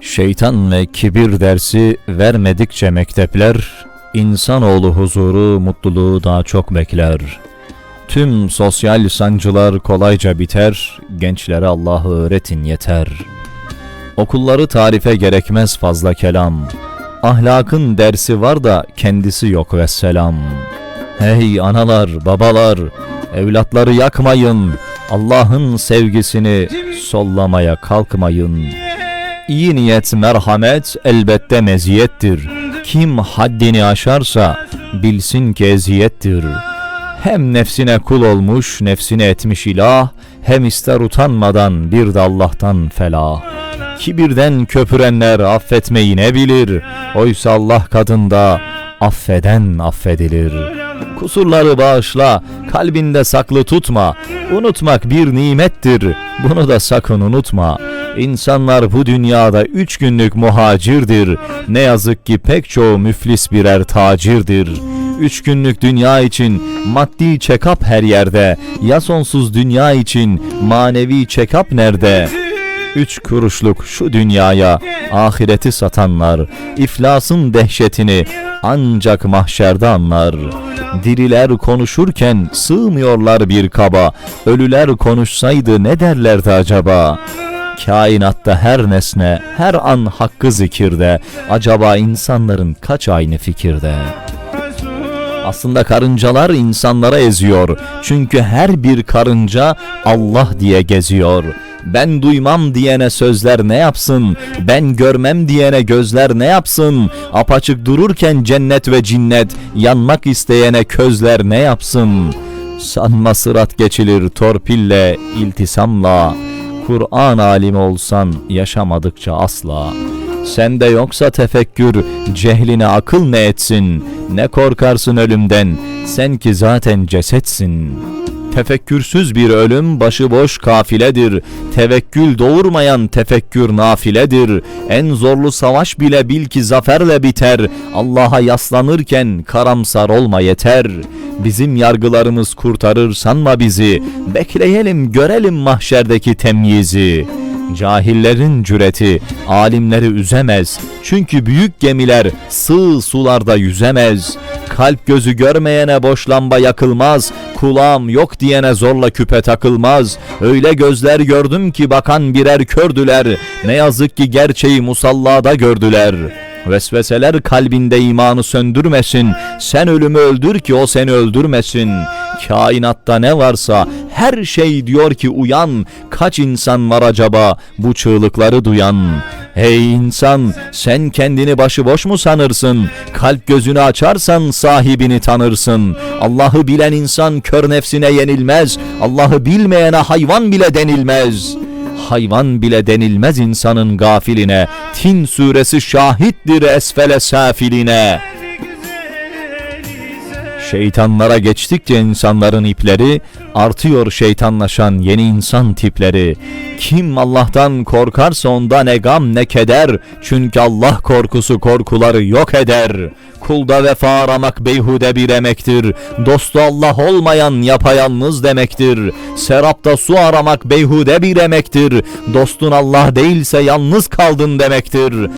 Şeytan ve kibir dersi vermedikçe mektepler, insanoğlu huzuru, mutluluğu daha çok bekler. Tüm sosyal sancılar kolayca biter, gençlere Allah'ı öğretin yeter. Okulları tarife gerekmez fazla kelam. Ahlakın dersi var da kendisi yok vesselam. Hey analar, babalar, evlatları yakmayın. Allah'ın sevgisini sollamaya kalkmayın. İyi niyet, merhamet elbette meziyettir. Kim haddini aşarsa bilsin ki eziyettir. Hem nefsine kul olmuş, nefsine etmiş ilah, hem ister utanmadan bir de Allah'tan felah. Kibirden köpürenler affetmeyi ne bilir? Oysa Allah kadında affeden affedilir. Kusurları bağışla, kalbinde saklı tutma. Unutmak bir nimettir, bunu da sakın unutma. İnsanlar bu dünyada üç günlük muhacirdir. Ne yazık ki pek çoğu müflis birer tacirdir. Üç günlük dünya için maddi check-up her yerde. Ya sonsuz dünya için manevi check-up nerede? Üç kuruşluk şu dünyaya ahireti satanlar iflasın dehşetini ancak mahşerde anlar. Diriler konuşurken sığmıyorlar bir kaba. Ölüler konuşsaydı ne derlerdi acaba? Kainatta her nesne, her an hakkı zikirde. Acaba insanların kaç aynı fikirde? Aslında karıncalar insanlara eziyor. Çünkü her bir karınca Allah diye geziyor. Ben duymam diyene sözler ne yapsın? Ben görmem diyene gözler ne yapsın? Apaçık dururken cennet ve cinnet, yanmak isteyene közler ne yapsın? Sanma sırat geçilir torpille, iltisamla. Kur'an alimi olsan yaşamadıkça asla. Sende yoksa tefekkür, cehline akıl ne etsin? Ne korkarsın ölümden, sen ki zaten cesetsin. Tefekkürsüz bir ölüm başıboş kafiledir. Tevekkül doğurmayan tefekkür nafiledir. En zorlu savaş bile bil ki zaferle biter. Allah'a yaslanırken karamsar olma yeter. Bizim yargılarımız kurtarır sanma bizi. Bekleyelim görelim mahşerdeki temyizi. Cahillerin cüreti alimleri üzemez. Çünkü büyük gemiler sığ sularda yüzemez. Kalp gözü görmeyene boş lamba yakılmaz. Kulağım yok diyene zorla küpe takılmaz. Öyle gözler gördüm ki bakan birer kördüler. Ne yazık ki gerçeği musallada gördüler. Vesveseler kalbinde imanı söndürmesin. Sen ölümü öldür ki o seni öldürmesin. Kainatta ne varsa her şey diyor ki uyan. Kaç insan var acaba bu çığlıkları duyan? Hey insan sen kendini başıboş mu sanırsın? Kalp gözünü açarsan sahibini tanırsın. Allah'ı bilen insan kör nefsine yenilmez. Allah'ı bilmeyene hayvan bile denilmez. Hayvan bile denilmez insanın gafiline. Tin suresi şahittir esfele safiline. Şeytanlara geçtikçe insanların ipleri, artıyor şeytanlaşan yeni insan tipleri. Kim Allah'tan korkarsa onda ne gam ne keder, çünkü Allah korkusu korkuları yok eder. Kulda vefa aramak beyhude bir emektir. Dostu Allah olmayan yapayalnız demektir. Serapta su aramak beyhude bir emektir. Dostun Allah değilse yalnız kaldın demektir.